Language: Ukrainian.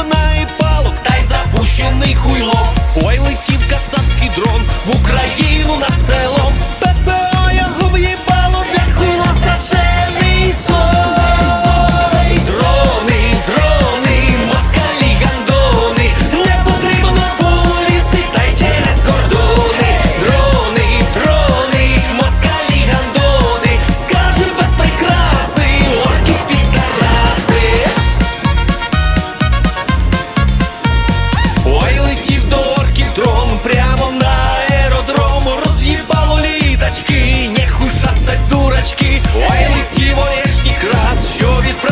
Зроблений і палок, та й запущений хуйлом Ой, летів кацапський дрон в Україну селом дурачки, Ой, летімо лишніх раз, що відправ.